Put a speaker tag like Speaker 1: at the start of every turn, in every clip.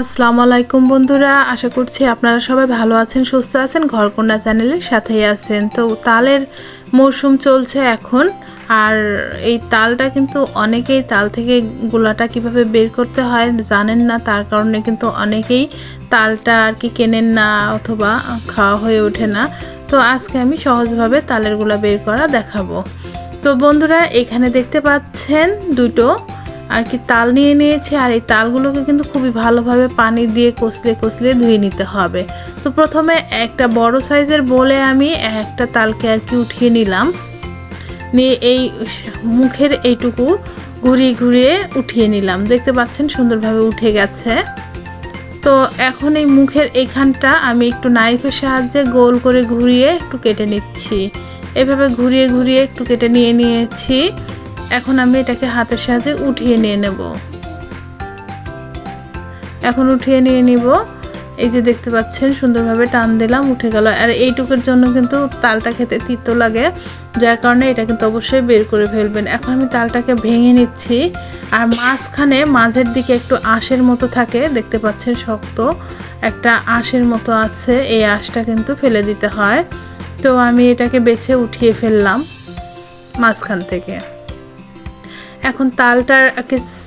Speaker 1: আসসালামু আলাইকুম বন্ধুরা, আশা করছি আপনারা সবাই ভালো আছেন, সুস্থ আছেন, ঘরকন্যা চ্যানেলের সাথেই আছেন। তো তালের মরশুম চলছে এখন, আর এই তালটা কিন্তু অনেকেই তাল থেকে গোলাটা কীভাবে বের করতে হয় জানেন না, তার কারণে কিন্তু অনেকেই তালটা আর কি কেনেন না অথবা খাওয়া হয়ে ওঠে না। তো আজকে আমি সহজভাবে তালের গোলা বের করা দেখাবো। তো বন্ধুরা, এখানে দেখতে পাচ্ছেন দুটো আর কি তাল নিয়ে নিয়েছি, আর এই তালগুলোকে কিন্তু খুবই ভালোভাবে পানি দিয়ে কষলে কষলে ধুয়ে নিতে হবে। তো প্রথমে একটা বড় সাইজের বলে আমি একটা তালকে আর কি উঠিয়ে নিলাম। নিয়ে এই মুখের এইটুকু ঘুরিয়ে ঘুরিয়ে উঠিয়ে নিলাম। দেখতে পাচ্ছেন সুন্দরভাবে উঠে গেছে। তো এখন এই মুখের এইখানটা আমি একটু নাইফের সাহায্যে গোল করে ঘুরিয়ে একটু কেটে নিচ্ছি। এভাবে ঘুরিয়ে ঘুরিয়ে একটু কেটে নিয়ে নিয়েছি। এখন আমি এটাকে হাতের সাহায্যে উঠিয়ে নিয়ে নেব। এখন উঠিয়ে নিয়ে নিব। এই যে দেখতে পাচ্ছেন, সুন্দরভাবে টান দিলাম, উঠে গেল। আর এইটুকুর জন্য কিন্তু তালটা খেতে তিতো লাগে, যার কারণে এটা কিন্তু অবশ্যই বের করে ফেলবেন। এখন আমি তালটাকে ভেঙে নিচ্ছি, আর মাঝখানে মাঝের দিকে একটু আঁশের মতো থাকে, দেখতে পাচ্ছেন শক্ত একটা আঁশের মতো আছে, এই আঁশটা কিন্তু ফেলে দিতে হয়। তো আমি এটাকে বেছে উঠিয়ে ফেললাম মাঝখান থেকে। এখন তালটার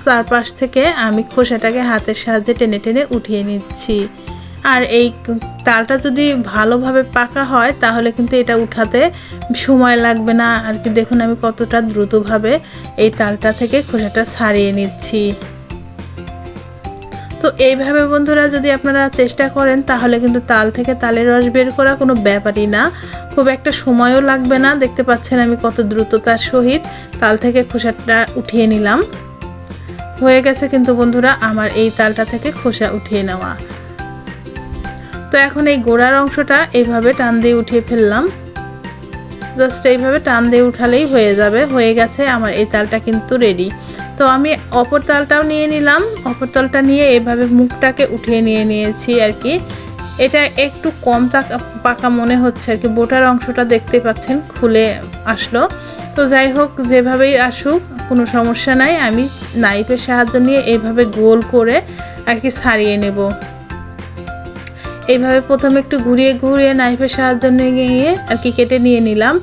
Speaker 1: চারপাশ থেকে আমি খোসাটাকে হাতের সাহায্যে টেনে টেনে উঠিয়ে নিচ্ছি। আর এই তালটা যদি ভালোভাবে পাকা হয়, তাহলে কিন্তু এটা উঠাতে সময় লাগবে না। আর কি দেখুন, আমি কতটা দ্রুতভাবে এই তালটা থেকে খোসাটা ছাড়িয়ে নিচ্ছি। তো এইভাবে বন্ধুরা যদি আপনারা চেষ্টা করেন, তাহলে কিন্তু তাল থেকে তালের রস বের করা কোনো ব্যাপারই না। খুব একটা সময়ও লাগবে না। দেখতে পাচ্ছেন আমি কত দ্রুততার সহিত তাল থেকে খোসাটা উঠিয়ে নিলাম। হয়ে গেছে কিন্তু বন্ধুরা আমার এই তালটা থেকে খোসা উঠিয়ে নেওয়া। তো এখন এই গোড়ার অংশটা এইভাবে টান দিয়ে উঠিয়ে ফেললাম। জাস্ট এইভাবে টান দিয়ে উঠালেই হয়ে যাবে। হয়ে গেছে আমার এই তালটা কিন্তু রেডি তো আমি অপর তালটাও নিয়ে নিলাম। অপর তালটা নিয়ে এভাবে মুখটাকে উঠিয়ে নিয়ে নিয়েছি আর কি। এটা একটু কম পাকা মনে হচ্ছে আর কি। বোটার অংশটা দেখতে পাচ্ছেন, খুলে আসলো। তো যাই হোক, যেভাবেই আসুক, কোনো সমস্যা নাই। আমি নাইফের সাহায্য নিয়ে এইভাবে গোল করে আর কি ছাড়িয়ে নেব। এইভাবে প্রথমে একটু ঘুরিয়ে ঘুরিয়ে নাইফের সাহায্য নিয়ে আর কি কেটে নিয়ে নিলাম।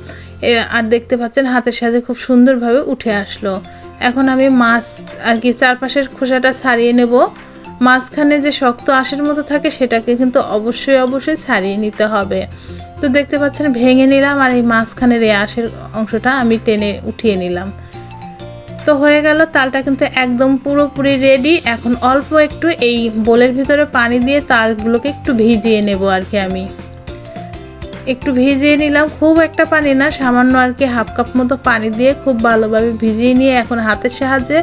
Speaker 1: আর দেখতে পাচ্ছেন হাতের সাহায্যে খুব সুন্দরভাবে উঠে আসলো। এখন আমি মাছ আর কি চারপাশের খোসাটা ছাড়িয়ে নেব। মাঝখানে যে শক্ত আশের মতো থাকে সেটাকে কিন্তু অবশ্যই অবশ্যই ছাড়িয়ে নিতে হবে। তো দেখতে পাচ্ছেন ভেঙে নিলাম আর এই মাঝখানের এই আশের অংশটা আমি টেনে উঠিয়ে নিলাম। তো হয়ে গেল, তালটা কিন্তু একদম পুরোপুরি রেডি এখন অল্প একটু এই বোলের ভিতরে পানি দিয়ে তালগুলোকে একটু ভিজিয়ে নেব আর কি আমি। একটু ভিজিয়ে নিলাম। খুব একটা পানি না, সামান্য আর কি হাফ কাপ মতো পানি দিয়ে খুব ভালোভাবে ভিজিয়ে নিয়ে এখন হাতের সাহায্যে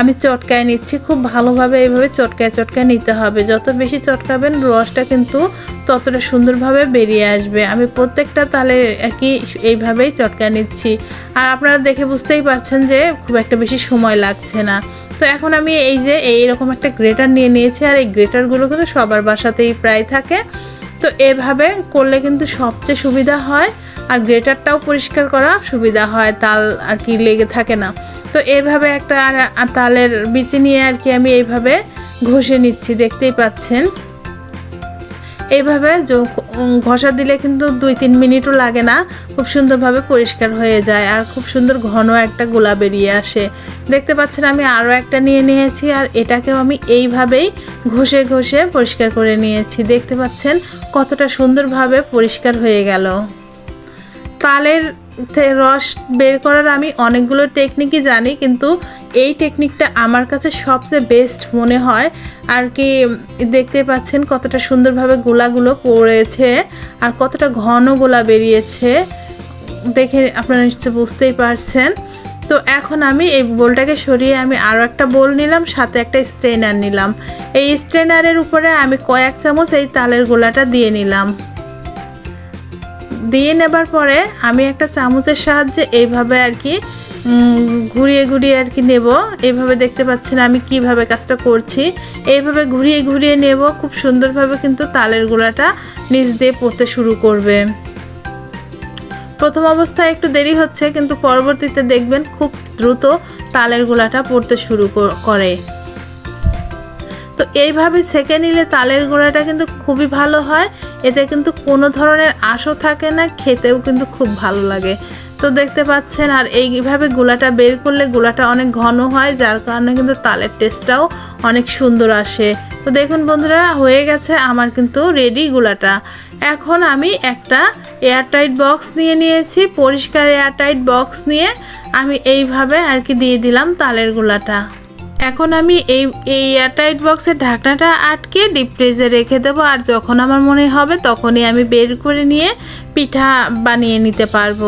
Speaker 1: আমি চটকায় নিচ্ছি। খুব ভালোভাবে এইভাবে চটকায় চটকায় নিতে হবে। যত বেশি চটকাবেন, রসটা কিন্তু ততটা সুন্দরভাবে বেরিয়ে আসবে। আমি প্রত্যেকটা তালে আর কি এইভাবেই চটকায় নিচ্ছি। আর আপনারা দেখে বুঝতেই পারছেন যে খুব একটা বেশি সময় লাগছে না। তো এখন আমি এই যে এইরকম একটা গ্রেটার নিয়ে নিয়েছি। আর এই গ্রেটারগুলো কিন্তু সবার বাসাতেই প্রায় থাকে। তো এভাবে করলে কিন্তু সবচেয়ে সুবিধা হয় আর গ্রেটারটাও পরিষ্কার করা সুবিধা হয়, তাল আর কি লেগে থাকে না। তো এভাবে একটা তালের বিচি নিয়ে আর কি আমি এইভাবে ঘষে নিচ্ছি, দেখতেই পাচ্ছেন। এইভাবে ঘষা দিলে কিন্তু দুই তিন মিনিটও লাগে না। খুব সুন্দরভাবে পরিষ্কার হয়ে যায় আর খুব সুন্দর ঘন একটা গোলা বেরিয়ে আসে। দেখতে পাচ্ছেন আমি আরও একটা নিয়ে নিয়েছি আর এটাকেও আমি এইভাবেই ঘষে ঘষে পরিষ্কার করে নিয়েছি। দেখতে পাচ্ছেন কতটা সুন্দরভাবে পরিষ্কার হয়ে গেল। তালের রস বের করার আমি অনেকগুলো টেকনিকই জানি, কিন্তু এই টেকনিকটা আমার কাছে সবচেয়ে বেস্ট মনে হয়। আর কি, দেখতে পাচ্ছেন কতটা সুন্দরভাবে গোলাগুলো পড়েছে আর কতটা ঘন গোলা বেরিয়েছে। দেখে আপনারা নিশ্চয় বুঝতেই পারছেন। তো এখন আমি এই বোলটাকে সরিয়ে আমি আরও একটা বোল নিলাম, সাথে একটা স্ট্রেনার নিলাম। এই স্ট্রেনারের উপরে আমি কয়েক চামচ এই তালের গোলাটা দিয়ে নিলাম। দিয়ে নেবার পরে আমি একটা চামচের সাহায্যে এইভাবে আর কি ঘুরিয়ে ঘুরিয়ে আর কি নেব। এইভাবে দেখতে পাচ্ছেন আমি কীভাবে কাজটা করছি। এইভাবে ঘুরিয়ে ঘুরিয়ে নেব, খুব সুন্দরভাবে কিন্তু তালের গোলাটা নিচ দিয়ে পড়তে শুরু করবে। প্রথম অবস্থায় একটু দেরি হচ্ছে, কিন্তু পরবর্তীতে দেখবেন খুব দ্রুত তালের গোলাটা পড়তে শুরু করে। তো এইভাবে সেকে নিলে তালের গুঁড়াটা কিন্তু খুবই ভালো হয়। এতে কিন্তু কোনো ধরনের আশও থাকে না, খেতেও কিন্তু খুব ভালো লাগে। তো দেখতে পাচ্ছেন, আর এইভাবে গুলাটা বের করলে গুলাটা অনেক ঘন হয়, যার কারণে কিন্তু তালের টেস্টটাও অনেক সুন্দর আসে। তো দেখুন বন্ধুরা, হয়ে গেছে আমার কিন্তু রেডি গুলাটা এখন আমি একটা এয়ারটাইট বক্স নিয়ে নিয়েছি, পরিষ্কার এয়ারটাইট বক্স নিয়ে আমি এইভাবে আর কি দিয়ে দিলাম তালের গুলাটা এখন আমি এই এই এয়ারটাইট বক্সের ঢাকনাটা আটকে ডিপ ফ্রিজে রেখে দেবো, আর যখন আমার মনে হবে তখনই আমি বের করে নিয়ে পিঠা বানিয়ে নিতে পারব।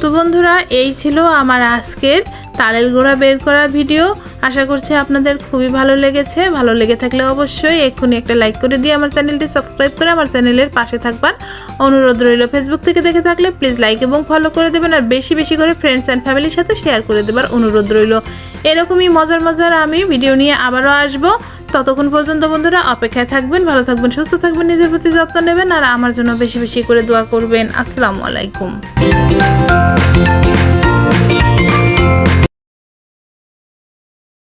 Speaker 1: তো বন্ধুরা, এই ছিল আমার আজকের তালের গোড়া বের করা ভিডিও। আশা করছি আপনাদের খুবই ভালো লেগেছে। ভালো লেগে থাকলে অবশ্যই এক্ষুনি একটা লাইক করে দিয়ে আমার চ্যানেলটি সাবস্ক্রাইব করে আমার চ্যানেলের পাশে থাকবার অনুরোধ রইল ফেসবুক থেকে দেখে থাকলে প্লিজ লাইক এবং ফলো করে দেবেন আর বেশি বেশি করে ফ্রেন্ডস অ্যান্ড ফ্যামিলির সাথে শেয়ার করে দেবার অনুরোধ রইল। এরকমই মজার মজার আমি ভিডিও নিয়ে আবারও আসব। ততক্ষণ পর্যন্ত বন্ধুরা অপেক্ষায় থাকবেন, ভালো থাকবেন, সুস্থ থাকবেন, নিজের প্রতি যত্ন নেবেন আর আমার জন্য বেশি বেশি করে দোয়া করবেন। আসসালামু আলাইকুম।